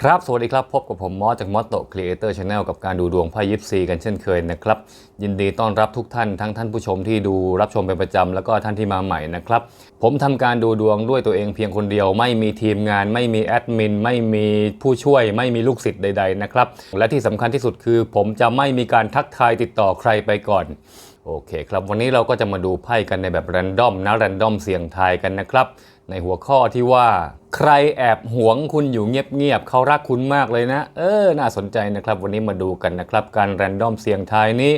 ครับ สวัสดีครับ พบกับผมมอสจากมอสโตครีเอเตอร์ชาแนลกับการดูดวงไพ่ยิปซีกันเช่นเคยนะครับ ยินดีต้อนรับทุกท่านทั้งท่านผู้ชมที่ดูรับชมเป็นประจำแล้วก็ท่านที่มาใหม่นะครับ ผมทำการดูดวงด้วยตัวเองเพียงคนเดียว ไม่มีทีมงาน ไม่มีแอดมิน ไม่มีผู้ช่วย ไม่มีลูกศิษย์ใด ๆ นะครับ และที่สำคัญที่สุดคือ ผมจะไม่มีการทักทายติดต่อใครไปก่อนโอเคครับวันนี้เราก็จะมาดูไพ่กันในแบบแรนดอมนะแรนดอมเสี่ยงทายกันนะครับ ในหัวข้อที่ว่า ใครแอบหวงคุณอยู่เงียบๆเขารักคุณมากเลยนะ เออ น่าสนใจนะครับ วันนี้มาดูกันนะครับ การแรนดอมเสียงทายนี้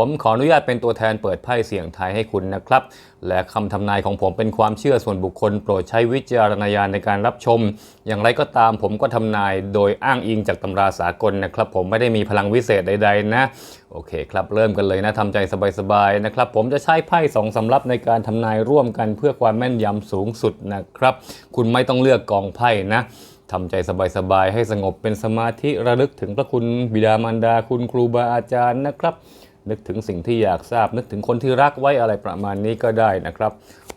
ผมขออนุญาตเป็นตัวแทนเปิดไพ่เสี่ยงทายให้คุณนะครับ และคำทำนายของผมเป็นความเชื่อส่วนบุคคล โปรดใช้วิจารณญาณในการรับชม อย่างไรก็ตามผมก็ทำนายโดยอ้างอิงจากตำราสากลนะครับ ผมไม่ได้มีพลังวิเศษใด ๆ นะ โอเคครับ เริ่มกันเลยนะทำใจสบายๆนะครับ ผมจะใช้ไพ่สองสำรับในการทำนายร่วมกันเพื่อความแม่นยำสูงสุดนะครับ คุณไม่ต้องเลือกกองไพ่นะทำใจสบายๆให้สงบเป็นสมาธิระลึกถึงพระคุณบิดามารดาคุณครูบาอาจารย์นะครับ นึกถึงสิ่งที่อยากทราบ นึกถึงคนที่รักไว้อะไรประมาณนี้ก็ได้นะครับ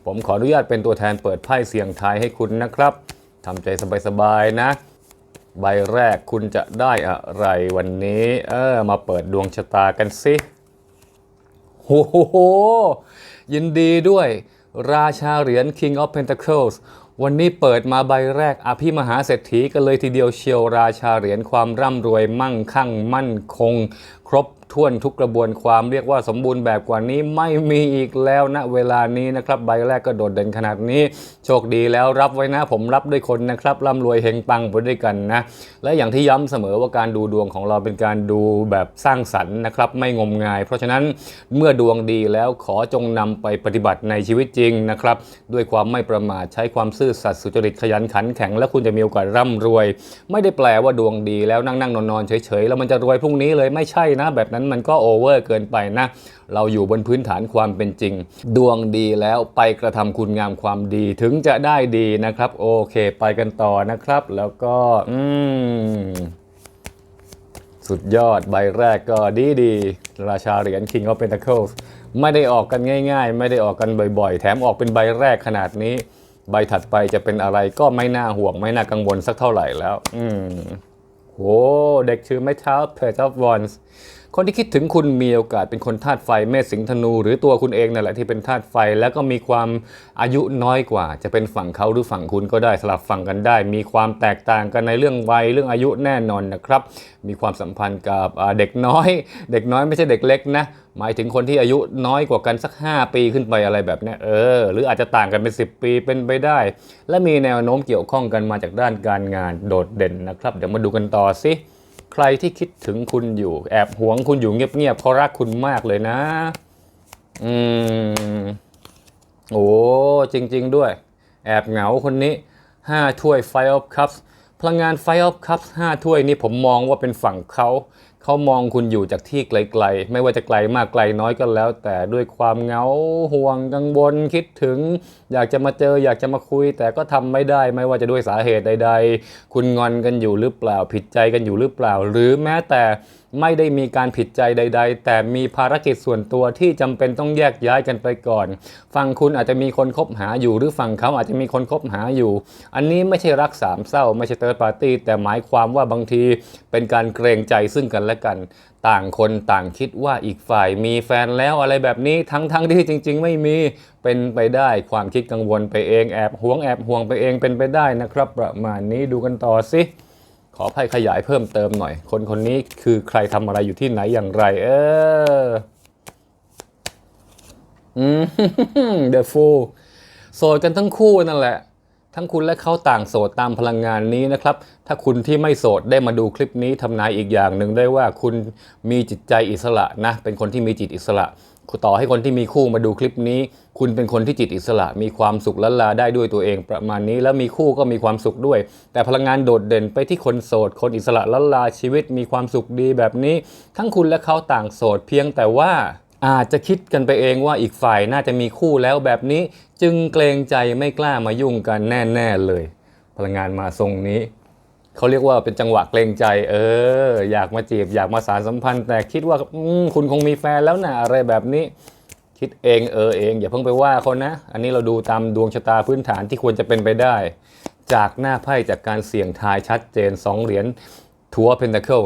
ผมขออนุญาตเป็นตัวแทนเปิดไพ่เสียงทายให้คุณนะครับทำใจสบายๆนะ ใบแรกคุณจะได้อะไรวันนี้เออมาเปิดดวงชะตากันสิโอ้โหยินดีด้วย ราชาเหรียญ King of Pentacles วันนี้เปิดมาใบแรกอภิมหาเศรษฐีกันเลยทีเดียวเชียวราชาเหรียญความร่ำรวยมั่งคั่งมั่นคง ครบ ถ้วนทุกกระบวนความเรียกว่าสมบูรณ์แบบกว่านี้ไม่มีอีกแล้วณเวลานี้นะครับใบแรกก็โดดเด่นขนาดนี้โชคดีแล้วรับไว้นะผมรับด้วยคนนะครับร่ำรวยเฮงปังไปด้วยกันนะและอย่างที่ย้ำเสมอว่าการดูดวงของเราเป็นการดูแบบสร้างสรรค์นะครับไม่งมงาย เพราะฉะนั้นเมื่อดวงดีแล้วขอจงนำไปปฏิบัติในชีวิตจริงนะครับด้วยความไม่ประมาทใช้ความซื่อสัตย์สุจริตขยันขันแข็ง และคุณจะมีโอกาสร่ำรวย ไม่ได้แปลว่าดวงดีแล้วนั่งนั่งนอนนอนเฉยๆแล้วมันจะรวยพรุ่งนี้เลยไม่ใช่นะแบบนั้นมันก็โอเวอร์เกินไปนะ เราอยู่บนพื้นฐานความเป็นจริง ดวงดีแล้วไปกระทำคุณงามความดีถึงจะได้ดีนะครับ โอเค ไปกันต่อนะครับ แล้วก็ อืมสุดยอดใบแรกก็ดีดีราชาเหรียญ King of Pentacles ไม่ได้ออกกันง่าย ๆ ไม่ได้ออกกันบ่อยๆ แถมออกเป็นใบแรกขนาดนี้ ใบถัดไปจะเป็นอะไรก็ไม่น่าห่วง ไม่น่ากังวลสักเท่าไหร่แล้ว อืมโหเด็กชื่อไม่เท้า Page of Wands คนที่คิดถึงคุณมีโอกาสเป็นคนธาตุไฟเมษสิงห์ธนู หรือตัวคุณเองนั่นแหละที่เป็นธาตุไฟ แล้วก็มีความอายุน้อยกว่า จะเป็นฝั่งเขาหรือฝั่งคุณก็ได้สลับฝั่งกันได้ มีความแตกต่างกันในเรื่องวัยเรื่องอายุแน่นอนนะครับ มีความสัมพันธ์กับเด็กน้อย เด็กน้อยไม่ใช่เด็กเล็กนะหมายถึงคนที่อายุน้อยกว่ากันสัก 5 ปีขึ้นไปอะไรแบบนี้เออ หรืออาจจะต่างกันเป็น 10 ปีเป็นไปได้ และมีแนวโน้มเกี่ยวข้องกันมาจากด้านการงานโดดเด่นนะครับ เดี๋ยวมาดูกันต่อสิ ใครที่คิดถึงคุณอยู่ แอบหวงคุณอยู่เงียบๆเขารักคุณมากเลยนะ อืม โอ้จริง ๆ ด้วย แอบเหงาคนนี้5ถ้วย Five of Cups พลังงาน Five of Cups 5ถ้วยนี้ผมมองว่าเป็นฝั่งเขา เขามองคุณอยู่จากที่ไกลๆ ไม่ว่าจะไกลมากไกลน้อยก็แล้ว แต่ด้วยความเงาห่วงกังวลคิดถึง อยากจะมาเจออยากจะมาคุย แต่ก็ทำไม่ได้ไม่ว่าจะด้วยสาเหตุใด ๆ คุณงอนกันอยู่หรือเปล่าผิดใจกันอยู่หรือเปล่า หรือแม้แต่ ไม่ได้มีการผิดใจใด ๆ แต่มีภารกิจส่วนตัวที่จำเป็นต้องแยกย้ายกันไปก่อน ฝั่งคุณอาจจะมีคนคบหาอยู่ หรือฝั่งเขาอาจจะมีคนคบหาอยู่ อันนี้ไม่ใช่รักสามเศร้า ไม่ใช่เติร์ดปาร์ตี้แต่หมายความว่าบางทีเป็นการเกรงใจซึ่งกันและกัน ต่างคนต่างคิดว่าอีกฝ่ายมีแฟนแล้วอะไรแบบนี้ทั้งๆทที่จริง ๆ ไม่มีเป็นไปได้ความคิดกังวลไปเองแอบหวงแอบห่วงไปเองเป็นไปได้นะครับ ประมาณนี้ดูกันต่อสิ ขอไพ่ขยายเพิ่มเติมหน่อย คนคนนี้คือใครทำอะไรอยู่ที่ไหนอย่างไร เอออืมเดอะฟูโสดกันทั้งคู่นั่นแหละ ทั้งคุณและเขาต่างโสดตามพลังงานนี้นะครับ ถ้าคุณที่ไม่โสดได้มาดูคลิปนี้ทำนายอีกอย่างหนึ่งได้ว่าคุณมีจิตใจอิสระนะ เป็นคนที่มีจิตอิสระ ต่อให้คนที่มีคู่มาดูคลิปนี้ คุณเป็นคนที่จิตอิสระ มีความสุขละลาได้ด้วยตัวเองประมาณนี้ แล้วมีคู่ก็มีความสุขด้วย แต่พลังงานโดดเด่นไปที่คนโสด คนอิสระละลาชีวิตมีความสุขดีแบบนี้ ทั้งคุณและเขาต่างโสด เพียงแต่ว่าอาจจะคิดกันไปเองว่าอีกฝ่ายน่าจะมีคู่แล้วแบบนี้ จึงเกรงใจไม่กล้ามายุ่งกันแน่ ๆเลย พลังงานมาทรงนี้ เขาเรียกว่าเป็นจังหวะเกรงใจ เออ อยากมาจีบ อยากมาสารสัมพันธ์ แต่คิดว่าคุณคงมีแฟนแล้วนะอะไรแบบนี้ คิดเองเออเอง อย่าเพิ่งไปว่าเขานะ อันนี้เราดูตามดวงชะตาพื้นฐานที่ควรจะเป็นไปได้ จากหน้าไพ่จากการเสี่ยงทายชัดเจน 2 เหรียญทัวเพน t เคิล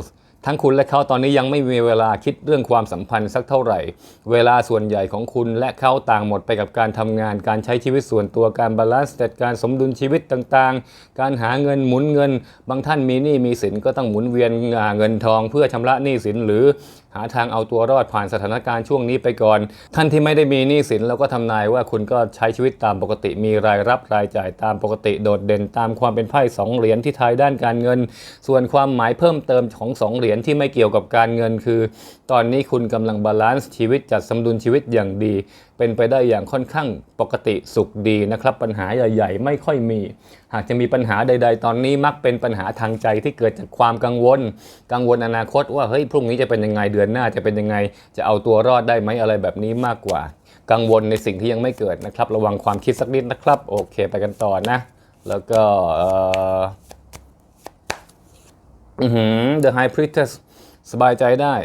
ทั้งคุณและเขาตอนนี้ยังไม่มีเวลาคิดเรื่องความสัมพันธ์สักเท่าไหร่ เวลาส่วนใหญ่ของคุณและเขาต่างหมดไปกับการทำงาน การใช้ชีวิตส่วนตัวการบาลานซ์จัดการสมดุลชีวิตต่างๆ การหาเงินหมุนเงิน บางท่านมีหนี้มีสินก็ต้องหมุนเวียนเงินทอง เพื่อชำระหนี้สินหรือ หาทางเอาตัวรอดผ่านสถานการณ์ช่วงนี้ไปก่อน ท่านที่ไม่ได้มีหนี้สินเราก็ทำนายว่าคุณก็ใช้ชีวิตตามปกติ มีรายรับรายจ่ายตามปกติโดดเด่นตามความเป็นไพ่สองเหรียญที่ทายด้านการเงิน ส่วนความหมายเพิ่มเติมของสองเหรียญที่ไม่เกี่ยวกับการเงินคือ ตอนนี้คุณกำลังบาลานซ์ชีวิตจัดสมดุลชีวิตอย่างดีเป็นไปได้อย่างค่อนข้างปกติสุขดีนะครับ ปัญหาใหญ่ ๆ ไม่ค่อยมี หากจะมีปัญหาใด ๆ ตอนนี้มักเป็นปัญหาทางใจที่เกิดจากความกังวล กังวลอนาคตว่าเฮ้ยพรุ่งนี้จะเป็นยังไงเดือนหน้าจะเป็นยังไง จะเอาตัวรอดได้ไหมอะไรแบบนี้มากกว่า กังวลในสิ่งที่ยังไม่เกิดนะครับ ระวังความคิดสักนิดนะครับ โอเค ไปกันต่อนะ แล้วก็เอ่ออือหือ The High Priestess สบายใจได้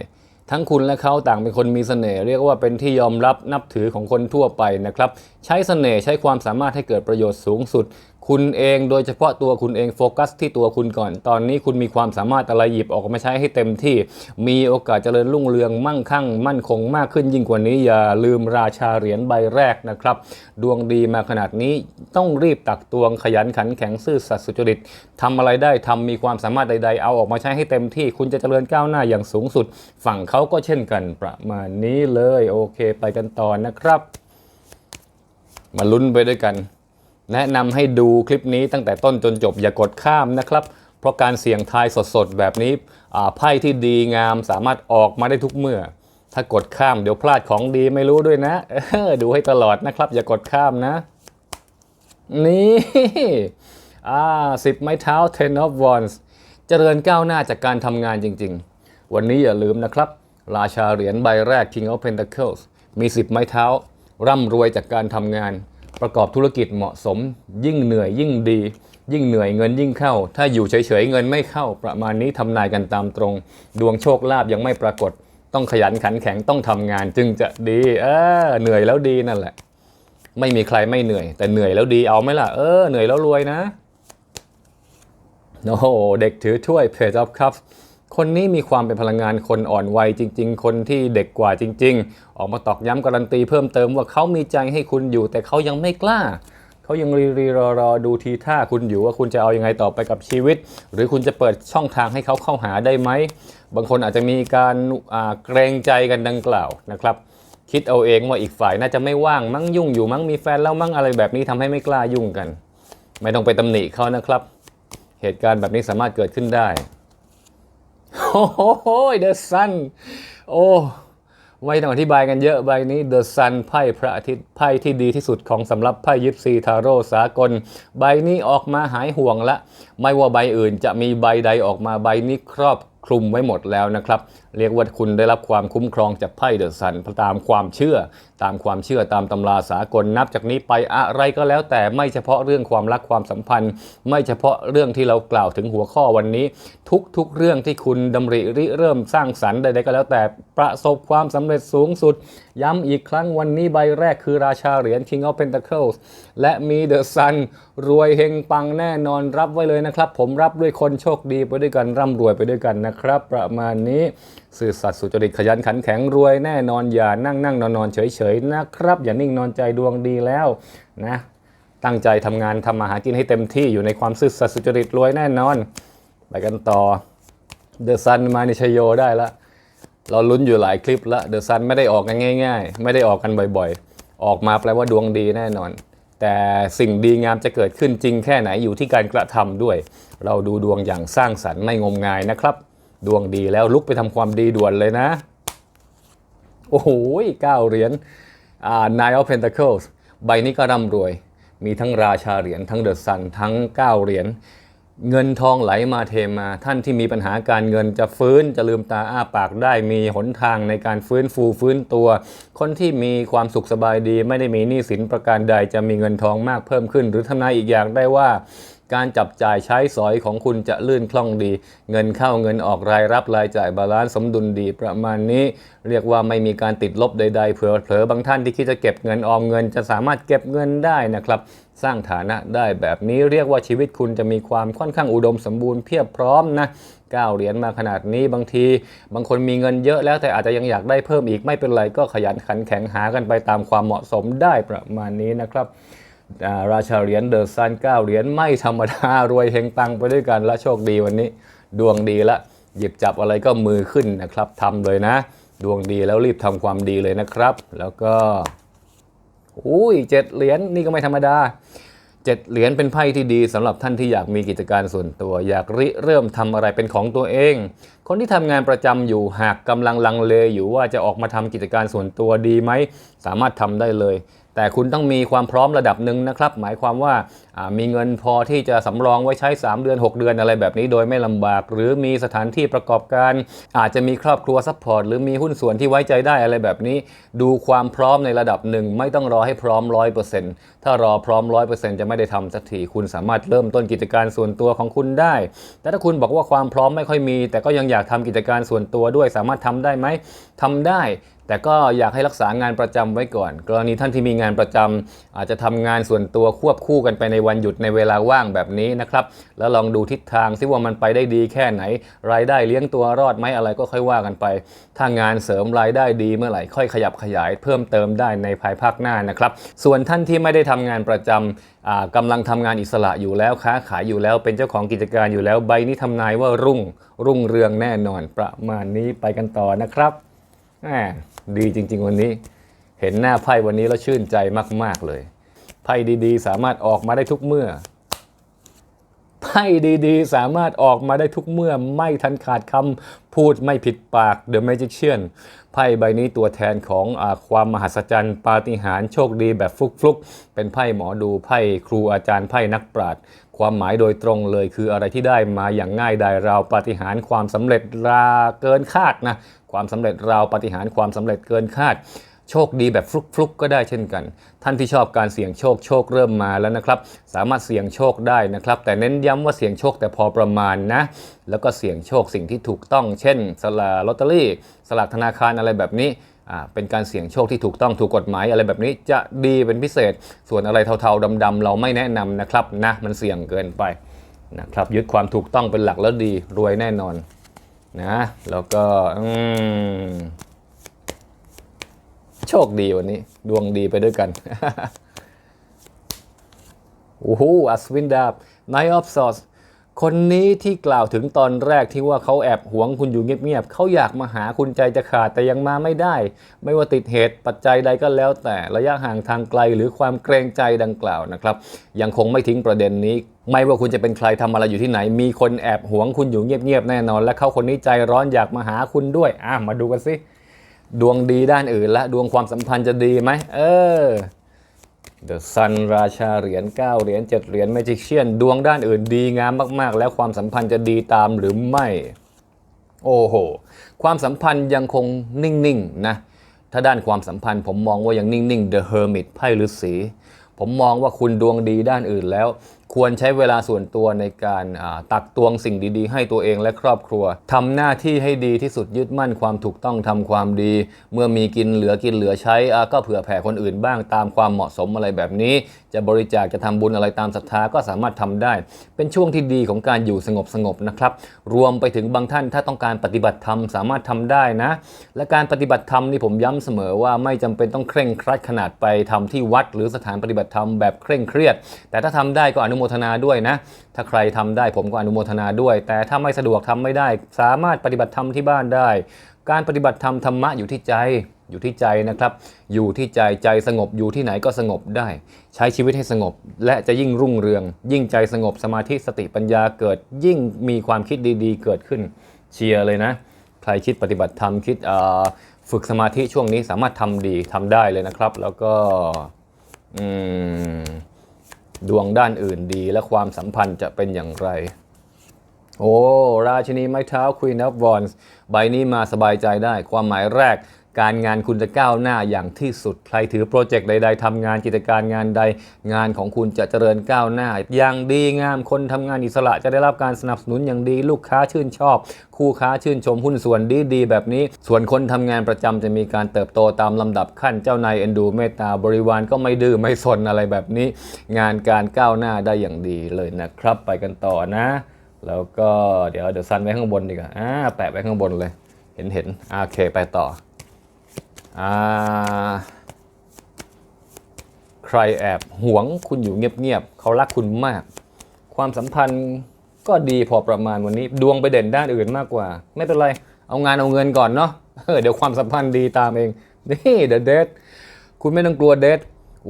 ทั้งคุณและเขาต่างเป็นคนมีเสน่ห์เรียกว่าเป็นที่ยอมรับนับถือของคนทั่วไปนะครับ ใช้เสน่ห์ใช้ความสามารถให้เกิดประโยชน์สูงสุด คุณเองโดยเฉพาะตัวคุณเองโฟกัสที่ตัวคุณก่อน ตอนนี้คุณมีความสามารถอะไรหยิบออกมาใช้ให้เต็มที่ มีโอกาสเจริญรุ่งเรืองมั่งคั่ง มั่นคงมากขึ้นยิ่งกว่านี้อย่าลืมราชาเหรียญใบแรกนะครับ ดวงดีมาขนาดนี้ต้องรีบตักตวงขยันขันแข็งซื่อสัตย์สุจริตทำอะไรได้ทำมีความสามารถใด ๆ เอาออกมาใช้ให้เต็มที่ คุณจะเจริญก้าวหน้าอย่างสูงสุด ฝั่งเขาก็เช่นกันประมาณนี้เลยโอเค ไปกันต่อนะครับ มาลุ้นไปด้วยกัน แนะนำให้ดูคลิปนี้ตั้งแต่ต้นจนจบอย่ากดข้ามนะครับ เพราะการเสี่ยงทายสดๆ แบบนี้ไพ่ที่ดีงามสามารถออกมาได้ทุกเมื่อ ถ้ากดข้ามเดี๋ยวพลาดของดีไม่รู้ด้วยนะดูให้ตลอดนะครับ อย่ากดข้ามนะ นี่อ่าสิบไม้เท้า ten of wands เจริญก้าวหน้าจากการทำงานจริงๆ วันนี้อย่าลืมนะครับ ราชาเหรียญใบแรก King of Pentacles มี10ไม้เท้า ร่ำรวยจากการทำงาน ประกอบธุรกิจเหมาะสม ยิ่งเหนื่อยยิ่งดี ยิ่งเหนื่อยเงินยิ่งเข้า ถ้าอยู่เฉยๆเงินไม่เข้า ประมาณนี้ทำนายกันตามตรง ดวงโชคลาภยังไม่ปรากฏ ต้องขยันขันแข็งต้องทำงานจึงจะดีเออเหนื่อยแล้วดีนั่นแหละ ไม่มีใครไม่เหนื่อย แต่เหนื่อยแล้วดีเอาไหมล่ะเออเหนื่อยแล้วรวยนะโอ้โหเด็กถือถ้วย Page of Cups ค คนนี้มีความเป็นพลังงานคนอ่อนวัยจริง ๆ คนที่เด็กกว่าจริง ๆ ออกมาตอกย้ำการันตีเพิ่มเติมว่าเขามีใจให้คุณอยู่ แต่เขายังไม่กล้าเขายังรีรีรอรอดูทีท่าคุณอยู่ว่าคุณจะเอายังไงต่อไปกับชีวิต หรือคุณจะเปิดช่องทางให้เขาเข้าหาได้ไหม บางคนอาจจะมีการเกรงใจกันดังกล่าวนะครับ คิดเอาเองว่าอีกฝ่ายน่าจะไม่ว่างมั้งยุ่งอยู่มั้งมีแฟนแล้วมั้งอะไรแบบนี้ทำให้ไม่กล้ายุ่งกัน ไม่ต้องไปตำหนิเขานะครับ เหตุการณ์แบบนี้สามารถเกิดขึ้นได้ โอ้โห The Sun โอ้ไม่ต้องอธิบายกันเยอะใบนี้ The Sun ไพ่พระอาทิตย์ไพ่ที่ดีที่สุดของสำหรับไพ่ยิปซีทาโร่สากล ใบนี้ออกมาหายห่วงละ ไม่ว่าใบอื่นจะมีใบใดออกมาใบนี้ครอบ คลุมไว้หมดแล้วนะครับ เรียกว่าคุณได้รับความคุ้มครองจากไพ่เดอะซันตามความเชื่อ ตามความเชื่อตามตำราสากลนับจากนี้ไปอะไรก็แล้วแต่ไม่เฉพาะเรื่องความรักความสัมพันธ์ ไม่เฉพาะเรื่องที่เรากล่าวถึงหัวข้อวันนี้ ทุกๆเรื่องที่คุณดำริริเริ่มสร้างสรรค์ใดๆก็แล้วแต่ประสบความสำเร็จสูงสุด ย้ำอีกครั้งวันนี้ใบแรกคือราชาเหรียญ King of Pentacles และมีเดอะซันรวยเฮงปังแน่นอนรับไว้เลยนะครับ ผมรับด้วยคนโชคดีไปด้วยกันร่ำรวยไปด้วยกันนะครับ ประมาณนี้สื่อสัตย์สุจริตขยันขันแข็งรวยแน่นอนอย่านั่งนั่งนอนนอนเฉยเฉยๆนะครับ อย่านิ่งนอนใจดวงดีแล้วนะตั้งใจทำงานทำมาหากินให้เต็มที่อยู่ในความซื่อสัตย์สุจริตรวยแน่นอน ไปกันต่อเดอะซันมาในชโยได้ละเราลุ้นอยู่หลายคลิปล้วเดอะซันไม่ได้ออกกันง่าย ๆ ไม่ได้ออกกันบ่อยๆ ออกมาแปลว่าดวงดีแน่นอน แต่สิ่งดีงามจะเกิดขึ้นจริงแค่ไหนอยู่ที่การกระทำด้วย เราดูดวงอย่างสร้างสรรค์ไม่งมงายนะครับ ดวงดีแล้วลุกไปทำความดีด่วนเลยนะ โอ้โหเก้าเหรียญอ่า Nine of Pentacles ใบนี้ก็ร่ำรวย มีทั้งราชาเหรียญทั้งเดอะซันทั้ง 9 เหรียญเงินทองไหลมาเทมา ท่านที่มีปัญหาการเงินจะฟื้นจะลืมตาอ้าปากได้มีหนทางในการฟื้นฟูฟื้นตัว คนที่มีความสุขสบายดี ไม่ได้มีหนี้สินประการใดจะมีเงินทองมากเพิ่มขึ้น หรือทำนายอีกอย่างได้ว่า การจับจ่ายใช้สอยของคุณจะลื่นคล่องดี เงินเข้าเงินออกรายรับรายจ่ายบาลานซ์สมดุลดีประมาณนี้ เรียกว่าไม่มีการติดลบใด ๆ เผื่อเผลอบางท่านที่คิดจะเก็บเงินออมเงิน จะสามารถเก็บเงินได้นะครับสร้างฐานะได้แบบนี้เรียกว่าชีวิตคุณจะมีความค่อนข้างอุดมสมบูรณ์เพียบพร้อมนะก้าวเหรียญมาขนาดนี้บางที บางคนมีเงินเยอะแล้วแต่อาจจะยังอยากได้เพิ่มอีกไม่เป็นไรก็ขยันขันแข็งหากันไปตามความเหมาะสมได้ประมาณนี้นะครับ ราชาเหรียญเดอะซันเก้าเหรียญไม่ธรรมดารวยเฮงปังไปด้วยกันและโชคดีวันนี้ ดวงดีละ หยิบจับอะไรก็มือขึ้นนะครับทำเลยนะ ดวงดีแล้วรีบทำความดีเลยนะครับ แล้วก็อุ้ยเจ็ดเหรียญนี่ก็ไม่ธรรมดาเจ็ดเหรียญเป็นไพ่ที่ดีสำหรับท่านที่อยากมีกิจการส่วนตัว อยากริเริ่มทำอะไรเป็นของตัวเอง คนที่ทำงานประจำอยู่หากกำลังลังเลอยู่ว่าจะออกมาทำกิจการส่วนตัวดีไหม สามารถทำได้เลย แต่คุณต้องมีความพร้อมระดับหนึ่งนะครับ หมายความว่ามีเงินพอที่จะสำรองไว้ใช้ 3 เดือน 6 เดือนอะไรแบบนี้โดยไม่ลำบาก หรือมีสถานที่ประกอบการ อาจจะมีครอบครัวซัพพอร์ตหรือมีหุ้นส่วนที่ไว้ใจได้อะไรแบบนี้ ดูความพร้อมในระดับหนึ่งไม่ต้องรอให้พร้อม 100%ถ้ารอพร้อม 100%จะไม่ได้ทำสักทีคุณสามารถเริ่มต้นกิจการส่วนตัวของคุณได้ แต่ถ้าคุณบอกว่าความพร้อมไม่ค่อยมี แต่ก็ยังอยากทำกิจการส่วนตัวด้วยสามารถทำได้ไหมทำได้ แต่ก็อยากให้รักษางานประจำไว้ก่อน กรณีท่านที่มีงานประจำอาจจะทำงานส่วนตัวควบคู่กันไปในวันหยุดในเวลาว่างแบบนี้นะครับ แล้วลองดูทิศทางซิว่ามันไปได้ดีแค่ไหน รายได้เลี้ยงตัวรอดไหมอะไรก็ค่อยว่ากันไป ถ้างานเสริมรายได้ดีเมื่อไหร่ค่อยขยับขยาย เพิ่มเติมได้ในภายภาคหน้านะครับ ส่วนท่านที่ไม่ได้ทำงานประจำอ่ากำลังทำงานอิสระอยู่แล้วค้าขายอยู่แล้วเป็นเจ้าของกิจการอยู่แล้วใบนี้ทำนายว่ารุ่งรุ่งเรืองแน่นอนประมาณนี้ไปกันต่อนะครับ แหมดีจริง ๆ วันนี้ เห็นหน้าไพ่วันนี้แล้วชื่นใจมาก ๆ เลย ไพ่ดีๆ สามารถออกมาได้ทุกเมื่อ ไพ่ดีๆ สามารถออกมาได้ทุกเมื่อ ไม่ทันขาดคำ พูดไม่ผิดปาก The Magician ไพ่ใบนี้ตัวแทนของอความมหัศจรรย์ปาฏิหาริย์โชคดีแบบฟลุกๆ เป็นไพ่หมอดูไพ่ครูอาจารย์ไพ่นักปราชญ์ความหมายโดยตรงเลยคืออะไรที่ได้มาอย่างง่ายดายราวปาฏิหาริย์ความสำเร็จราเกินคาดนะความสำเร็จราวปาฏิหาริย์ความสำเร็จเกินคาด โชคดีแบบฟลุกฟลุกๆก็ได้เช่นกัน ท่านที่ชอบการเสี่ยงโชคโชคเริ่มมาแล้วนะครับ สามารถเสี่ยงโชคได้นะครับ แต่เน้นย้ำว่าเสี่ยงโชคแต่พอประมาณนะ แล้วก็เสี่ยงโชคสิ่งที่ถูกต้อง เช่น สลากลอตเตอรี่ สลากธนาคารอะไรแบบนี้อ่าเป็นการเสี่ยงโชคที่ถูกต้องถูกกฎหมายอะไรแบบนี้จะดีเป็นพิเศษ ส่วนอะไรเทาๆดำๆเราไม่แนะนำนะครับนะมันเสี่ยงเกินไปนะครับยึดความถูกต้องเป็นหลักแล้วดีรวยแน่นอนนะแล้วก็อืม โชคดีวันนี้ ดวงดีไปด้วยกันโอ้โหอัศวินดาบ Knight of Swords คนนี้ที่กล่าวถึงตอนแรกที่ว่าเขาแอบหวงคุณอยู่เงียบๆเขาอยากมาหาคุณใจจะขาดแต่ยังมาไม่ได้ ไม่ว่าติดเหตุปัจจัยใดก็แล้วแต่ระยะห่างทางไกลหรือความเกรงใจดังกล่าวนะครับ ยังคงไม่ทิ้งประเด็นนี้ ไม่ว่าคุณจะเป็นใครทำอะไรอยู่ที่ไหน มีคนแอบหวงคุณอยู่เงียบๆแน่นอน และเขาคนนี้ใจร้อนอยากมาหาคุณด้วยอะมาดูกันสิ ดวงดีด้านอื่นและดวงความสัมพันธ์จะดีไหมเออ The Sun ราชาเหรียญ9เหรียญ7เหรียญ Magician ดวงด้านอื่นดีงามมากๆ แล้วความสัมพันธ์จะดีตามหรือไม่ โอ้โห ความสัมพันธ์ยังคงนิ่งๆนะถ้าด้านความสัมพันธ์ผมมองว่ายังนิ่งๆ The Hermit ไพ่ฤาษีผมมองว่าคุณดวงดีด้านอื่นแล้ว ควรใช้เวลาส่วนตัวในการตักตวงสิ่งดีๆ ให้ตัวเองและครอบครัวทำหน้าที่ให้ดีที่สุดยึดมั่นความถูกต้องทำความดี เมื่อมีกินเหลือกินเหลือใช้ก็เผื่อแผ่คนอื่นบ้างตามความเหมาะสมอะไรแบบนี้จะบริจาคจะทำบุญอะไรตามศรัทธาก็สามารถทำได้ เป็นช่วงที่ดีของการอยู่สงบสงบนะครับ รวมไปถึงบางท่านถ้าต้องการปฏิบัติธรรมสามารถทำได้นะ และการปฏิบัติธรรมนี่ผมย้ำเสมอว่าไม่จำเป็นต้องเคร่งครัดขนาดไปทำที่วัด หรือสถานปฏิบัติธรรมแบบเคร่งเครียด แต่ถ้าทำได้ก็อนุโมทนาด้วยนะ ถ้าใครทำได้ผมก็อนุโมทนาด้วย แต่ถ้าไม่สะดวกทำไม่ได้ สามารถปฏิบัติธรรมที่บ้านได้ การปฏิบัติธรรมธรรมะอยู่ที่ใจ อยู่ที่ใจนะครับ อยู่ที่ใจใจสงบอยู่ที่ไหนก็สงบได้ ใช้ชีวิตให้สงบ และจะยิ่งรุ่งเรือง ยิ่งใจสงบสมาธิสติปัญญาเกิด ยิ่งมีความคิดดีๆ เกิดขึ้นเชียร์เลยนะ ใครคิดปฏิบัติธรรมคิดฝึกสมาธิช่วงนี้สามารถทำดีทำได้เลยนะครับ แล้วก็ดวงด้านอื่นดีและความสัมพันธ์จะเป็นอย่างไร โอ้ ราชินีไม้เท้า Queen of Wands ใบนี้มาสบายใจได้ ความหมายแรก การงานคุณจะก้าวหน้าอย่างที่สุด ใครถือโปรเจกต์ใด ๆทำงานกิจการงานใด งานของคุณจะเจริญก้าวหน้า อย่างดีงามคนทำงานอิสระจะได้รับการสนับสนุนอย่างดี ลูกค้าชื่นชอบ คู่ค้าชื่นชมหุ้นส่วนดีๆแบบนี้ ส่วนคนทำงานประจำจะมีการเติบโตตามลำดับขั้นเจ้านายเอ็นดูเมตตาบริวารก็ไม่ดื้อไม่สนอะไรแบบนี้ งานการก้าวหน้าได้อย่างดีเลยนะครับ ไปกันต่อนะ แล้วก็เดี๋ยวเดี๋ยวซันไว้ข้างบนดีกว่าอ่าแปะไว้ข้างบนเลย เห็นเห็นโอเคไปต่อ ใครแอบหวงคุณอยู่เงียบๆเขารักคุณมาก ความสัมพันธ์ก็ดีพอประมาณวันนี้ ดวงไปเด่นด้านอื่นมากกว่า ไม่เป็นไร เอางานเอาเงินก่อนเนาะเดี๋ยวความสัมพันธ์ดีตามเอง นี่เดอะเดทคุณไม่ต้องกลัวเดท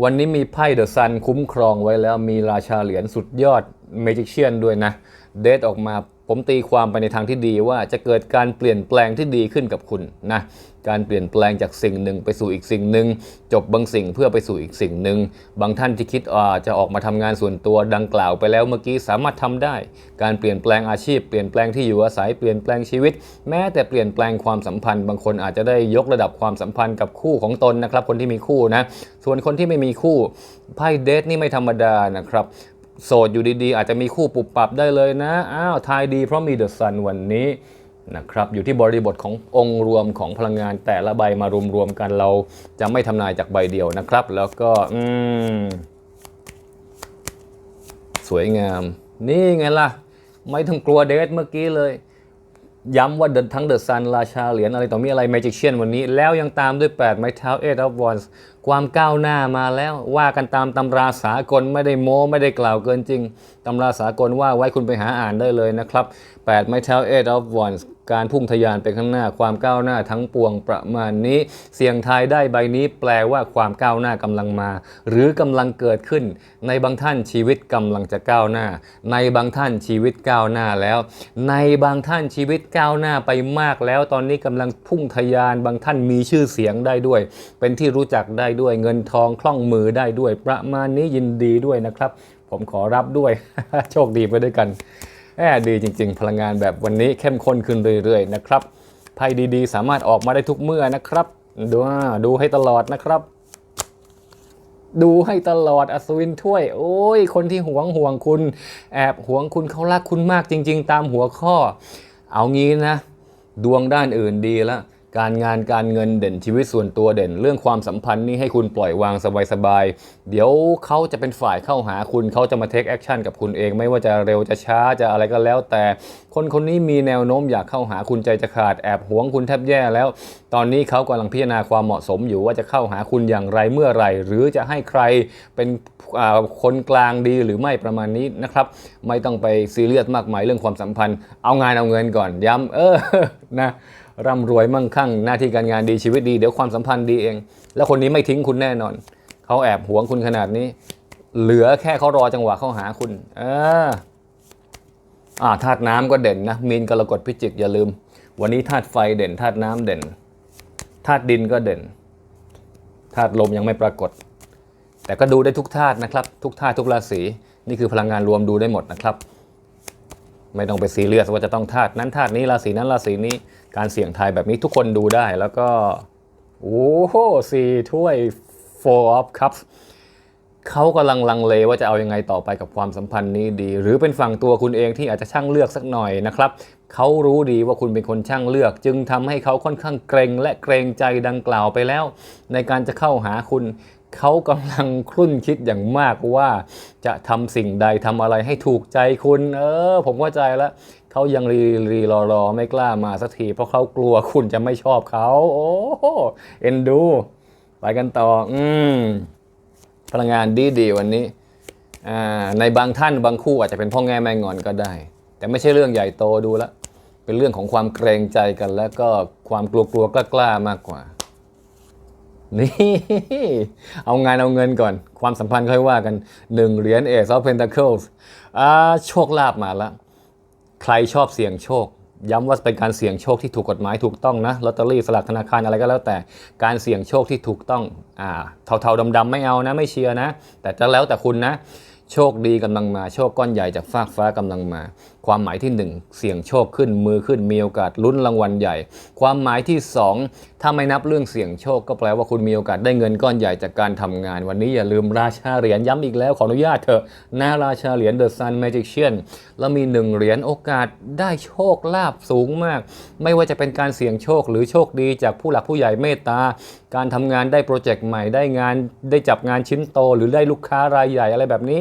วันนี้มีไพ่เดอะซันคุ้มครองไว้แล้วมีราชาเหรียญสุดยอดเมจิเชียนด้วยนะ เดทออกมา ผมตีความไปในทางที่ดีว่าจะเกิดการเปลี่ยนแปลงที่ดีขึ้นกับคุณนะการเปลี่ยนแปลงจากสิ่งหนึ่งไปสู่อีกสิ่งหนึ่ง จบบางสิ่งเพื่อไปสู่อีกสิ่งหนึ่ง บางท่านที่คิดอ่าจะออกมาทำงานส่วนตัวดังกล่าวไปแล้วเมื่อกี้สามารถทำได้ การเปลี่ยนแปลงอาชีพ เปลี่ยนแปลงที่อยู่อาศัยเปลี่ยนแปลงชีวิต แม้แต่เปลี่ยนแปลงความสัมพันธ์ บางคนอาจจะได้ยกระดับความสัมพันธ์กับคู่ของตนนะครับ คนที่มีคู่นะส่วนคนที่ไม่มีคู่ไพ่เดทนี่ไม่ธรรมดานะครับ โสดอยู่ดีๆ อาจจะมีคู่ปุบปับได้เลยนะ อ้าวทายดีเพราะมีเดอะซันวันนี้นะครับอยู่ที่บริบทขององค์รวมของพลังงานแต่ละใบมารวมๆกันเราจะไม่ทำนายจากใบเดียวนะครับ แล้วก็อืมสวยงาม นี่ไงล่ะ ไม่ต้องกลัวเดทเมื่อกี้เลย ย้ำว่าทั้งเดอะซันราชาเหรียญอะไรต่อมีอะไรแมจิกเชียนวันนี้ แล้วยังตามด้วย 8 ไม้เท้าเอ็ดออฟวอนส์ความก้าวหน้ามาแล้วว่ากันตามตำราสากลไม่ได้โม้ ไม่ได้กล่าวเกินจริง ตำราสากลว่าไว้คุณไปหาอ่านได้เลยนะครับ 8 ไม้เท้าเอ็ดออฟวอนส์ การพุ่งทะยานไปข้างหน้าความก้าวหน้าทั้งปวงประมาณนี้ เสียงทายได้ใบนี้แปลว่าความก้าวหน้ากำลังมา หรือกำลังเกิดขึ้น ในบางท่านชีวิตกำลังจะก้าวหน้า ในบางท่านชีวิตก้าวหน้าแล้ว ในบางท่านชีวิตก้าวหน้าไปมากแล้ว ตอนนี้กำลังพุ่งทะยานบางท่านมีชื่อเสียงได้ด้วย เป็นที่รู้จักได้ด้วยเงินทองคล่องมือได้ด้วย ประมาณนี้ยินดีด้วยนะครับ ผมขอรับด้วยโชคดีไปด้วยกัน แอบดีจริง ๆ พลังงานแบบวันนี้เข้มข้นขึ้นเรื่อยๆนะครับไพ่ดีๆ สามารถออกมาได้ทุกเมื่อนะครับ ดูดูให้ตลอดนะครับ ดูให้ตลอดอัศวินถ้วย โอ้ย คนที่หวงห่วงคุณ แอบหวงคุณเขารักคุณมากจริง ๆ ตามหัวข้อ เอางี้นะ ดวงด้านอื่นดีแล้ว การงานการเงินเด่นชีวิตส่วนตัวเด่น เรื่องความสัมพันธ์นี่ให้คุณปล่อยวางสบายๆเดี๋ยวเขาจะเป็นฝ่ายเข้าหาคุณเขาจะมาเทคแอคชั่นกับคุณเอง ไม่ว่าจะเร็วจะช้าจะอะไรก็แล้ว แต่คนคนนี้มีแนวโน้มอยากเข้าหาคุณใจจะขาดแอบหวงคุณแทบแย่แล้ว ตอนนี้เขากำลังพิจารณาความเหมาะสมอยู่ว่าจะเข้าหาคุณอย่างไรเมื่อไรหรือจะให้ใครเป็นคนกลางดีหรือไม่ประมาณนี้นะครับ ไม่ต้องไปซีเรียสมากมายเรื่องความสัมพันธ์ เอางานเอาเงินก่อนย้ำเออนะ ร่ำรวยมั่งคั่ง หน้าที่การงานดีชีวิตดี เดี๋ยวความสัมพันธ์ดีเอง แล้วคนนี้ไม่ทิ้งคุณแน่นอน เขาแอบหวงคุณขนาดนี้ เหลือแค่เขารอจังหวะเข้าหาคุณ เอออ่าธาตุน้ำก็เด่นนะ มีนกรกฎพิจิกอย่าลืม วันนี้ธาตุไฟเด่นธาตุน้ำเด่นธาตุดินก็เด่นธาตุลมยังไม่ปรากฏ แต่ก็ดูได้ทุกธาตุนะครับ ทุกธาตุทุกราศีนี่คือพลังงานรวมดูได้หมดนะครับ ไม่ต้องไปซีเรียสว่าจะต้องธาตุนั้นธาตุนี้ราศีนั้นราศีนี้ การเสี่ยงทายแบบนี้ทุกคนดูได้แล้วก็ โอ้โหสี่ถ้วย four of cups เขากำลังลังเลว่าจะเอายังไงต่อไปกับความสัมพันธ์นี้ดี หรือเป็นฝั่งตัวคุณเองที่อาจจะช่างเลือกสักหน่อยนะครับเขารู้ดีว่าคุณเป็นคนช่างเลือก จึงทำให้เขาค่อนข้างเกรงและเกรงใจดังกล่าวไปแล้ว ในการจะเข้าหาคุณ เขากำลังครุ่นคิดอย่างมากว่า จะทำสิ่งใดทำอะไรให้ถูกใจคุณ เออ ผมเข้าใจแล้ว เขายังรีรีรอรอไม่กล้ามาสักที เพราะเขากลัวคุณจะไม่ชอบเขา โอ้เอ็นดู ไปกันต่อ อืมพลังงานดีดีวันนี้อ่าในบางท่านบางคู่อาจจะเป็นพ่อแง่แม่งอนก็ได้ แต่ไม่ใช่เรื่องใหญ่โตดูแล้วเป็นเรื่องของความเกรงใจกัน แล้วก็ความกลัวกลัวๆกล้ามากกว่า นี่ เอางานเอาเงินก่อน ความสัมพันธ์ค่อยว่ากันหนึ่งเหรียญเอซอฟเพนตาเคิลส์โชคลาภมาแล้ว ใครชอบเสี่ยงโชค ย้ำว่าเป็นการเสี่ยงโชคที่ถูกกฎหมายถูกต้องนะลอตเตอรี่สลากธนาคารอะไรก็แล้วแต่การเสี่ยงโชคที่ถูกต้องอ่าเทาๆดำๆไม่เอานะไม่เชียร์นะ แต่จะแล้วแต่คุณนะ โชคดีกำลังมา โชคก้อนใหญ่จากฟากฟ้ากำลังมา ความหมายที่ 1 เสี่ยงโชคขึ้นมือขึ้นมีโอกาสลุ้นรางวัลใหญ่ ความหมายที่ 2 ถ้าไม่นับเรื่องเสี่ยงโชคก็แปลว่าคุณมีโอกาสได้เงินก้อนใหญ่จากการทำงาน วันนี้อย่าลืมราชาเหรียญย้ำอีกแล้วขออนุญาตเถอะนาราชาเหรียญ The Sun Magician แล้วมีหนึ่งเหรียญโอกาสได้โชคลาภสูงมาก ไม่ว่าจะเป็นการเสี่ยงโชคหรือโชคดีจากผู้หลักผู้ใหญ่เมตตา การทำงานได้โปรเจกต์ใหม่ได้งานได้จับงานชิ้นโต หรือได้ลูกค้ารายใหญ่อะไรแบบนี้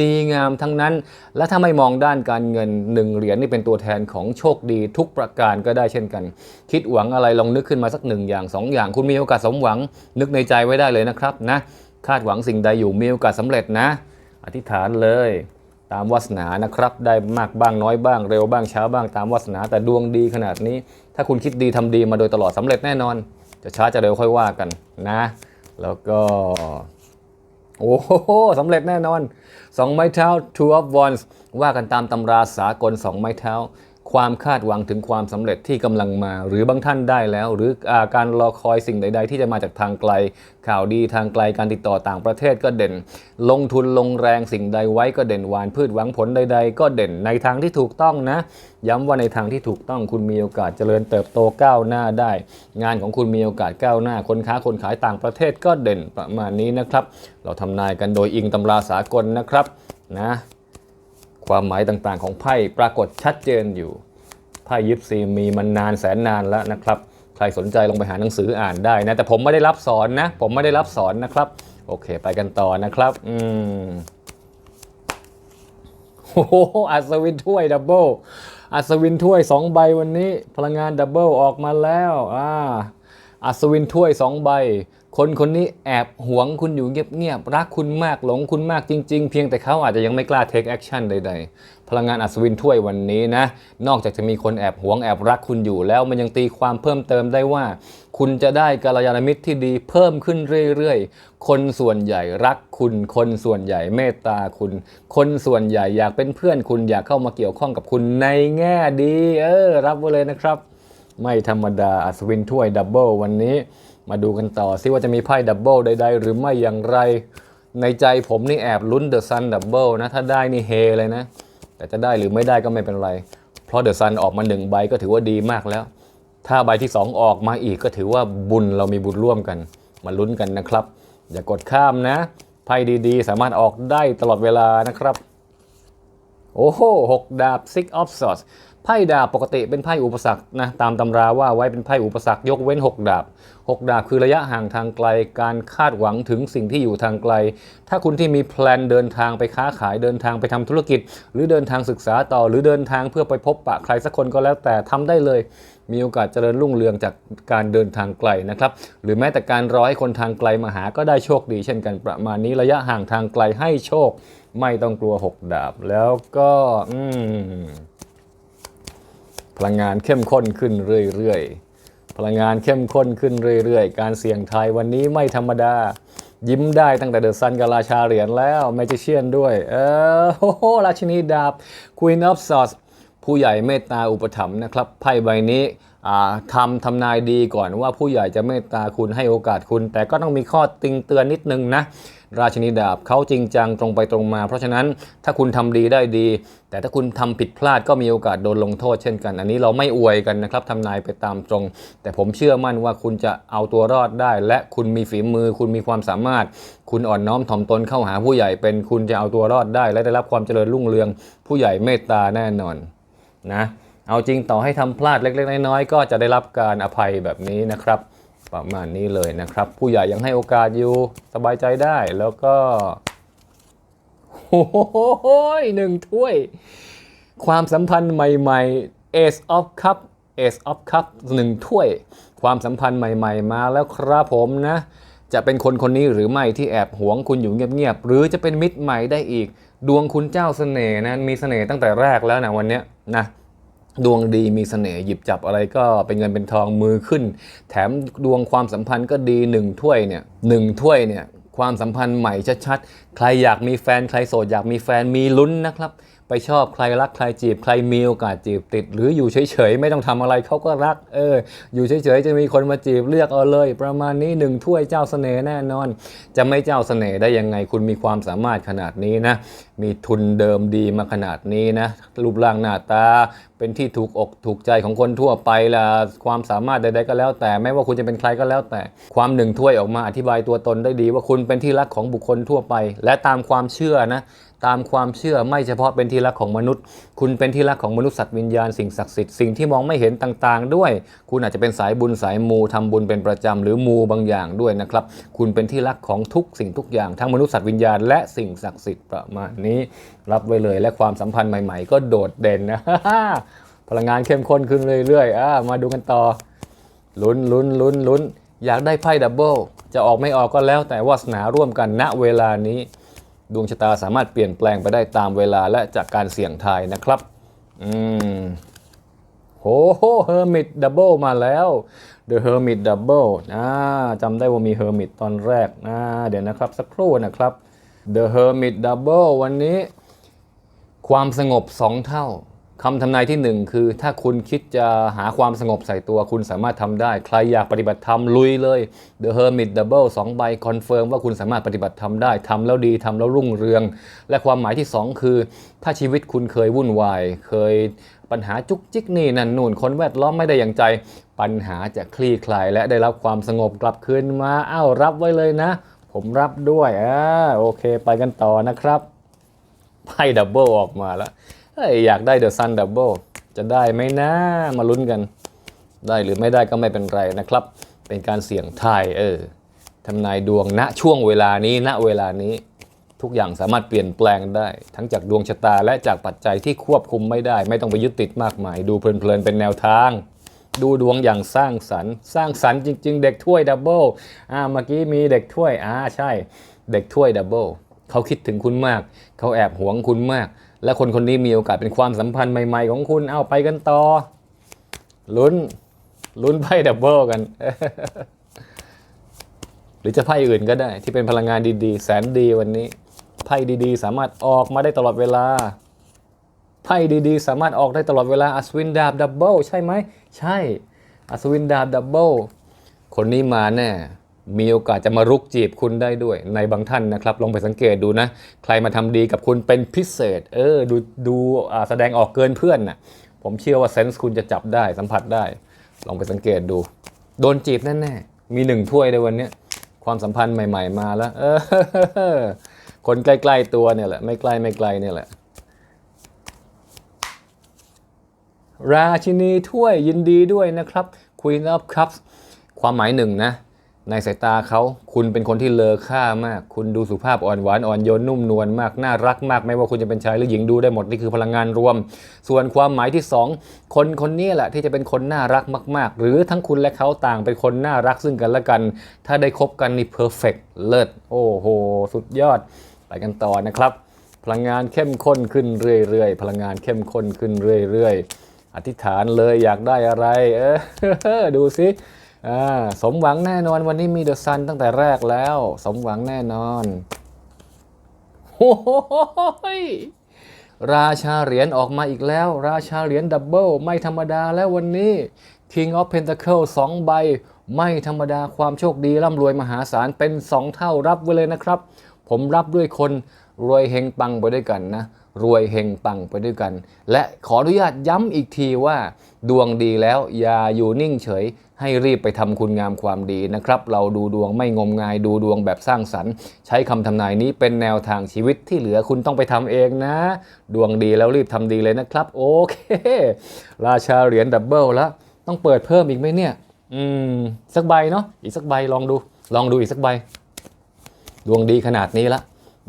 ดีงามทั้งนั้น และถ้าไม่มองด้านการเงินหนึ่งเหรียญนี่เป็นตัวแทนของโชคดีทุกประการก็ได้เช่นกัน คิดหวังอะไรลองนึกขึ้นมาสักหนึ่งอย่างสองอย่าง คุณมีโอกาสสมหวัง นึกในใจไว้ได้เลยนะครับนะคาดหวังสิ่งใดอยู่มีโอกาสสำเร็จนะ อธิษฐานเลยตามวาสนานะครับ ได้มากบ้างน้อยบ้างเร็วบ้างช้าบ้างตามวาสนาแต่ดวงดีขนาดนี้ ถ้าคุณคิดดีทำดีมาโดยตลอดสำเร็จแน่นอน จะช้าจะเร็วค่อยว่ากันนะ แล้วก็ โอ้โหสำเร็จแน่นอน 2 ไม้เท้า two of wands ว่ากันตามตำราสากล 2 ไม้เท้า ความคาดหวังถึงความสำเร็จที่กำลังมา หรือบางท่านได้แล้ว หรืออาการรอคอยสิ่งใด ๆ ที่จะมาจากทางไกล ข่าวดีทางไกลการติดต่อต่างประเทศก็เด่น ลงทุนลงแรงสิ่งใดไว้ก็เด่นหวานพืชหวังผลใด ๆ ก็เด่นในทางที่ถูกต้องนะ ย้ำว่าในทางที่ถูกต้องคุณมีโอกาสเจริญเติบโตก้าวหน้าได้ งานของคุณมีโอกาสก้าวหน้า คนค้าคนขายต่างประเทศก็เด่นประมาณนี้นะครับ เราทำนายกันโดยอิงตำราสากลนะครับนะ ความหมายต่างๆ ของไพ่ปรากฏชัดเจนอยู่ ไพ่ยิปซีมีมันนานแสนนานแล้วนะครับ ใครสนใจลงไปหาหนังสืออ่านได้นะ แต่ผมไม่ได้รับสอนนะ ผมไม่ได้รับสอนนะครับ โอเค ไปกันต่อนะครับ อืมโอ้โหอัศวินถ้วยดับเบิลอัศวินถ้วย 2 ใบวันนี้ พลังงานดับเบิลออกมาแล้ว อ่า อัศวินถ้วย2ใบ คนคนนี้แอบหวงคุณอยู่เงียบๆ รักคุณมากหลงคุณมากจริง ๆ เพียงแต่เขาอาจจะยังไม่กล้า take action ใด ๆ พลังงานอัศวินถ้วยวันนี้นะ นอกจากจะมีคนแอบหวงแอบรักคุณอยู่แล้วมันยังตีความเพิ่มเติมได้ว่า คุณจะได้กัลยาณมิตรที่ดีเพิ่มขึ้นเรื่อยๆ คนส่วนใหญ่รักคุณ คนส่วนใหญ่เมตตาคุณ คนส่วนใหญ่อยากเป็นเพื่อนคุณอยากเข้ามาเกี่ยวข้องกับคุณในแง่ดี เออรับไว้เลยนะครับ ไม่ธรรมดาอัศวินถ้วยดับเบิลวันนี้มาดูกันต่อซิว่าจะมีไพ่ดับเบิลใดๆ หรือไม่อย่างไร ในใจผมนี่แอบลุ้นเดอะซันดับเบิลนะ ถ้าได้นี่เฮเลยนะ แต่จะได้หรือไม่ได้ก็ไม่เป็นไร เพราะเดอะซันออกมาหนึ่งใบก็ถือว่าดีมากแล้ว ถ้าใบที่ 2 ออกมาอีกก็ถือว่าบุญเรามีบุญร่วมกัน มาลุ้นกันนะครับ อย่ากดข้ามนะ ไพ่ดีๆ สามารถออกได้ตลอดเวลานะครับ โอ้โหหกดาบ six of swords ไพ่ดาบปกติเป็นไพ่อุปสรรคนะตามตำราว่าไว้เป็นไพ่อุปสรรคยกเว้น 6 ดาบ 6 ดาบคือระยะห่างทางไกล การคาดหวังถึงสิ่งที่อยู่ทางไกล ถ้าคุณที่มีแพลนเดินทางไปค้าขายเดินทางไปทำธุรกิจ หรือเดินทางศึกษาต่อ หรือเดินทางเพื่อไปพบปะใครสักคนก็แล้วแต่ทำได้เลย มีโอกาสเจริญรุ่งเรืองจากการเดินทางไกลนะครับหรือแม้แต่การรอให้คนทางไกลมาหาก็ได้โชคดี เช่นกันประมาณนี้ระยะห่างทางไกลให้โชค ไม่ต้องกลัว 6 ดาบ แล้วก็อืม พลังงานเข้มข้นขึ้นเรื่อยๆ พลังงานเข้มข้นขึ้นเรื่อยๆ การเสี่ยงทายวันนี้ไม่ธรรมดา ยิ้มได้ตั้งแต่เดอะซันกับราชาเหรียญแล้วแมจิเชียนด้วย เออโอ้โหราชินีดาบ Queen of Swords ผู้ใหญ่เมตตาอุปถัมภ์นะครับไพ่ใบนี้ทำทำนายดีก่อนว่าผู้ใหญ่จะเมตตาคุณให้โอกาสคุณ แต่ก็ต้องมีข้อติงเตือนนิดนึงนะ ราชินีดาบเขาจริงจังตรงไปตรงมา เพราะฉะนั้นถ้าคุณทำดีได้ดี แต่ถ้าคุณทำผิดพลาดก็มีโอกาสโดนลงโทษเช่นกัน อันนี้เราไม่อวยกันนะครับทำนายไปตามตรง แต่ผมเชื่อมั่นว่าคุณจะเอาตัวรอดได้ และคุณมีฝีมือ คุณมีความสามารถ คุณอ่อนน้อมถ่อมตนเข้าหาผู้ใหญ่เป็นคุณจะเอาตัวรอดได้ และได้รับความเจริญรุ่งเรือง ผู้ใหญ่เมตตาแน่นอนนะเอาจริงต่อให้ทำพลาดเล็กๆน้อยๆก็จะได้รับการอภัยแบบนี้นะครับ ประมาณนี้เลยนะครับ ผู้ใหญ่ยังให้โอกาสอยู่สบายใจได้แล้วก็โอ้โหหนึ่งถ้วย ความสัมพันธ์ใหม่ๆ Ace of Cup Ace of Cup หนึ่งถ้วย ความสัมพันธ์ใหม่ ๆ มาแล้วครับผมนะ จะเป็นคนคนนี้หรือไม่ที่แอบหวงคุณอยู่เงียบๆหรือจะเป็นมิตรใหม่ได้อีก ดวงคุณเจ้าเสน่ห์นะมีเสน่ห์ตั้งแต่แรกแล้วนะวันนี้นะ ดวงดีมีเสน่ห์หยิบจับอะไรก็เป็นเงินเป็นทองมือขึ้น แถมดวงความสัมพันธ์ก็ดีหนึ่งถ้วยเนี่ยหนึ่งถ้วยเนี่ยความสัมพันธ์ใหม่ชัดๆ ใครอยากมีแฟนใครโสดอยากมีแฟนมีลุ้นนะครับ ไปชอบใครรักใครจีบใครมีโอกาสจีบติด หรืออยู่เฉยๆ ไม่ต้องทำอะไรเขาก็รักเอออยู่เฉยๆ จะมีคนมาจีบเลือกเอาเลย ประมาณนี้หนึ่งถ้วยเจ้าเสน่ห์แน่นอน จะไม่เจ้าเสน่ห์ได้ยังไงคุณมีความสามารถขนาดนี้นะมีทุนเดิมดีมาขนาดนี้นะรูปร่างหน้าตาเป็นที่ถูกอกถูกใจของคนทั่วไปละความสามารถใดๆก็แล้วแต่ไม่ว่าคุณจะเป็นใครก็แล้วแต่ ความหนึ่งถ้วยออกมาอธิบายตัวตนได้ดี ว่าคุณเป็นที่รักของบุคคลทั่วไป และตามความเชื่อนะ ตามความเชื่อไม่เฉพาะเป็นที่รักของมนุษย์ คุณเป็นที่รักของมนุษย์สัตว์วิญญาณสิ่งศักดิ์สิทธิ์สิ่งที่มองไม่เห็นต่างๆ ด้วย คุณอาจจะเป็นสายบุญสายมูทำบุญเป็นประจำหรือมูบางอย่างด้วยนะครับ คุณเป็นที่รักของทุกสิ่งทุกอย่างทั้งมนุษย์สัตว์วิญญาณและสิ่งศักดิ์สิทธิ์ประมาณนี้ รับไว้เลยและความสัมพันธ์ใหม่ ๆ ก็โดดเด่นนะพลังงานเข้มข้นขึ้นเรื่อยๆมาดูกันต่อลุ้นลุ้นลุ้นลุ้นอยากได้ไพ่ดับเบิลจะออกไม่ออกก็แล้วแต่วาสนาร่วมกันณเวลานี้ ดวงชะตาสามารถเปลี่ยนแปลงไปได้ตามเวลาและจากการเสี่ยงทายนะครับ อืมโหเฮอร์มิตดับเบิลมาแล้ว The Hermit Double นะจำได้ว่ามี Hermit ตอนแรกนะเดี๋ยวนะครับสักครู่นะครับ The Hermit Double วันนี้ ความสงบสองเท่า คำทำนายที่หนึ่งคือ ถ้าคุณคิดจะหาความสงบใส่ตัวคุณสามารถทำได้ ใครอยากปฏิบัติธรรมลุยเลย The Hermit Double 2ใบคอนเฟิร์มว่าคุณสามารถปฏิบัติธรรมได้ทำแล้วดีทำแล้วรุ่งเรือง และความหมายที่ 2 คือ ถ้าชีวิตคุณเคยวุ่นวาย เคยปัญหาจุกจิกนี่นั่นนู่นคนแวดล้อมไม่ได้อย่างใจ ปัญหาจะคลี่คลาย และได้รับความสงบกลับคืนมาอ้าวรับไว้เลยนะ ผมรับด้วยอ่าโอเค ไปกันต่อนะครับไพ่ดับเบิลออกมาแล้ว ยอยากได้เดอะซันดับเบิลจะได้ไหมนะมาลุ้นกัน ได้หรือไม่ได้ก็ไม่เป็นไรนะครับ เป็นการเสี่ยงทายเออทำนายดวงณช่วงเวลานี้ณเวลานี้ ทุกอย่างสามารถเปลี่ยนแปลงได้ ทั้งจากดวงชะตาและจากปัจจัยที่ควบคุมไม่ได้ ไม่ต้องไปยึดติดมากมาย ดูเพลินๆเป็นแนวทางดูดวงอย่างสร้างสรรค์ สร้างสรรค์จริง ๆ เด็กถ้วยดับเบิลอ่าเมื่อกี้มีเด็กถ้วยอ่าใช่ เด็กถ้วยดับเบิลเขาคิดถึงคุณมาก เขาแอบหวงคุณมาก และคนคนนี้มีโอกาสเป็นความสัมพันธ์ใหม่ๆของคุณเอาไปกันต่อลุ้นลุ้นไพ่ดับเบิลกัน หรือจะไพ่อื่นก็ได้ ที่เป็นพลังงานดีๆ แสนดีวันนี้ ไพ่ดีๆ สามารถออกมาได้ตลอดเวลา ไพ่ดีๆ สามารถออกได้ตลอดเวลาอัศวินดาบดับเบิลใช่ไหม ใช่ อัศวินดาบดับเบิลคนนี้มาแน่ มีโอกาสจะมารุกจีบคุณได้ด้วยในบางท่านนะครับ ลองไปสังเกตดูนะ ใครมาทำดีกับคุณเป็นพิเศษ เออ ดูดูแสดงออกเกินเพื่อนน่ะผมเชื่อว่าเซนส์คุณจะจับได้สัมผัสได้ ลองไปสังเกตดู โดนจีบแน่ๆ มีหนึ่งถ้วยในวันนี้ความสัมพันธ์ใหม่ ๆ มาแล้วเออคนใกล้ๆตัวเนี่ยแหละไม่ใกล้ไม่ไกลเนี่ยแหละ ราชินีถ้วยยินดีด้วยนะครับ Queen of Cups ความหมายหนึ่งนะ ในสายตาเขาคุณเป็นคนที่เลอค่ามาก คุณดูสุภาพอ่อนหวานอ่อนโยนนุ่มนวลมากน่ารักมาก ไม่ว่าคุณจะเป็นชายหรือหญิงดูได้หมดนี่คือพลังงานรวม ส่วนความหมายที่ 2 คนคนนี้แหละที่จะเป็นคนน่ารักมาก ๆ หรือทั้งคุณและเขาต่างเป็นคนน่ารักซึ่งกันและกัน ถ้าได้คบกันนี่เพอร์เฟกเลิศโอ้โห สุดยอดไปกันต่อนะครับ พลังงานเข้มข้นขึ้นเรื่อยๆพลังงานเข้มข้นขึ้นเรื่อยๆอธิษฐานเลยอยากได้อะไร เออดูสิ สมหวังแน่นอนวันนี้มีเดอะซันตั้งแต่แรกแล้ว สมหวังแน่นอนโอ้โหยราชาเหรียญออกมาอีกแล้ว ราชาเหรียญดับเบิลไม่ธรรมดาแล้ววันนี้ King of Pentacle 2ใบ ไม่ธรรมดาความโชคดีร่ำรวยมหาศาลเป็น 2 เท่ารับไว้เลยนะครับ ผมรับด้วยคนรวยเฮงปังไปด้วยกันนะ รวยเฮงปังไปด้วยกัน และขออนุญาตย้ำอีกทีว่า ดวงดีแล้วอย่าอยู่นิ่งเฉย ให้รีบไปทำคุณงามความดีนะครับ เราดูดวงไม่งมงายดูดวงแบบสร้างสรรค์ ใช้คำทำนายนี้เป็นแนวทางชีวิตที่เหลือคุณต้องไปทำเองนะ ดวงดีแล้วรีบทำดีเลยนะครับ โอเค ราชาเหรียญดับเบิลแล้วต้องเปิดเพิ่มอีกไหมเนี่ย อืม สักใบเนาะอีกสักใบลองดู ลองดูอีกสักใบ ดวงดีขนาดนี้ละ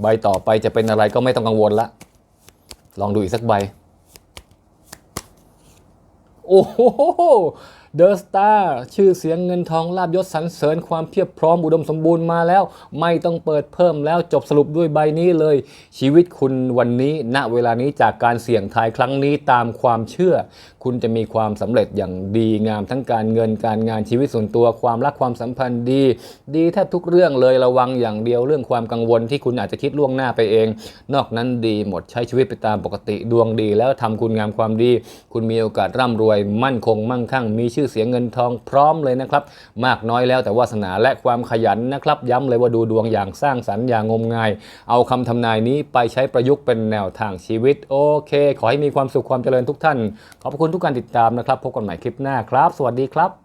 ใบต่อไปจะเป็นอะไรก็ไม่ต้องกังวลละลองดูอีกสักใบ โอ้โห เดอะสตาร์ชื่อเสียงเงินทองลาบยศสรรเสริญความเพียบพร้อมอุดมสมบูรณ์มาแล้ว ไม่ต้องเปิดเพิ่มแล้วจบสรุปด้วยใบนี้เลย ชีวิตคุณวันนี้ณเวลานี้จากการเสี่ยงทายครั้งนี้ตามความเชื่อ คุณจะมีความสำเร็จอย่างดีงามทั้งการเงินการงานชีวิตส่วนตัวความรักความสัมพันธ์ดี ดีแทบทุกเรื่องเลยระวังอย่างเดียวเรื่องความกังวลที่คุณอาจจะคิดล่วงหน้าไปเอง นอกนั้นดีหมดใช้ชีวิตไปตามปกติดวงดี แล้วทำคุณงามความดี คุณมีโอกาสร่ำรวยมั่นคงมั่งคั่งมีชื่อเสียงเงินทองพร้อมเลยนะครับ มากน้อยแล้วแต่วาสนาและความขยันนะครับ ย้ำเลยว่าดูดวงอย่างสร้างสรรค์อย่างงมงาย เอาคำทำนายนี้ไปใช้ประยุกต์เป็นแนวทางชีวิต โอเค ขอให้มีความสุขความเจริญทุกท่าน ขอบคุณทุกการติดตามนะครับ พบกันใหม่คลิปหน้าครับ สวัสดีครับ